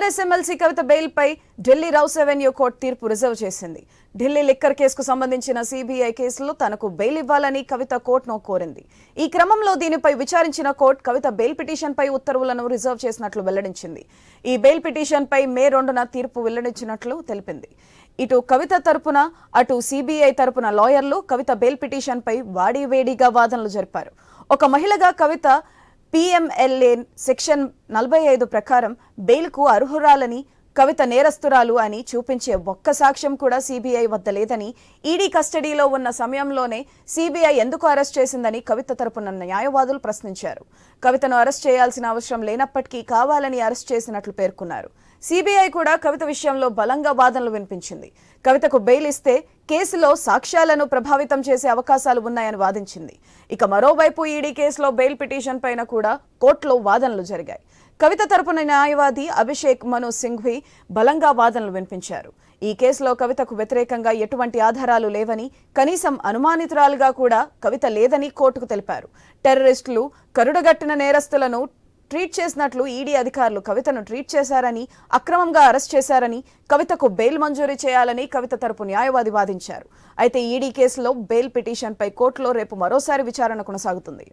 TRS MLC Kavitha బెయిల్పై Delhi Rouse Avenue court తీర్పు reserve చేసింది. ఢిల్లీ లిక్కర్ కేసుకు సంబంధించిన సీబీఐ కేసులో తనకు బెయిల్ ఇవ్వాలని కవిత కోర్టును కోరింది. ఈ క్రమంలో దీనిపై విచారించిన కోర్టు కవిత బెయిల్ పిటిషన్పై ఉత్తర్వులను రిజర్వ్ చేసినట్లు వెల్లడించింది. ఈ బెయిల్ పిటిషన్పై మే రెండున తీర్పు వెల్లడించినట్లు తెలిపింది. ఇటు కవిత తరపున అటు సిబిఐ తరపున లాయర్లు కవిత బెయిల్ పిటిషన్పై వాడివేడిగా వాదనలు జరిపారు. ఒక మహిళగా కవిత పిఎంఎల్ఏ సెక్షన్ నలభై ఐదు ప్రకారం బెయిల్కు అర్హురాలని కవిత నేరస్తురాలు అని చూపించే ఒక్క సాక్ష్యం కూడా సీబీఐ వద్ద లేదని ఈడీ కస్టడీలో ఉన్న సమయంలోనే సీబీఐ ఎందుకు అరెస్ట్ చేసిందని కవిత తరపున న్యాయవాదులు ప్రశ్నించారు. కవితను అరెస్ట్ చేయాల్సిన అవసరం లేనప్పటికీ కావాలని అరెస్ట్ చేసినట్లు పేర్కొన్నారు. సీబీఐ కూడా కవిత విషయంలో బలంగా వాదనలు వినిపించింది. కవితకు బెయిల్ ఇస్తే కేసులో సాక్ష్యాలను ప్రభావితం చేసే అవకాశాలు ఉన్నాయని వాదించింది. ఇక మరోవైపు ఈడీ కేసులో బెయిల్ పిటిషన్ పైన కూడా కోర్టులో వాదనలు జరిగాయి. కవిత తరపున న్యాయవాది అభిషేక్ మను సింఘ్వి బలంగా వాదనలు వినిపించారు. ఈ కేసులో కవితకు వ్యతిరేకంగా ఎటువంటి ఆధారాలు లేవని కనీసం అనుమానితురాలుగా కూడా కవిత లేదని కోర్టుకు తెలిపారు. టెర్రరిస్టులు కరుడగట్టిన నేరస్తులను ట్రీట్ చేసినట్లు ఈడీ అధికారులు కవితను ట్రీట్ చేశారని అక్రమంగా అరెస్ట్ చేశారని కవితకు బెయిల్ మంజూరు చేయాలని కవిత తరపు న్యాయవాది వాదించారు. అయితే ఈడీ కేసులో బెయిల్ పిటిషన్పై కోర్టులో రేపు మరోసారి విచారణ కొనసాగుతుంది.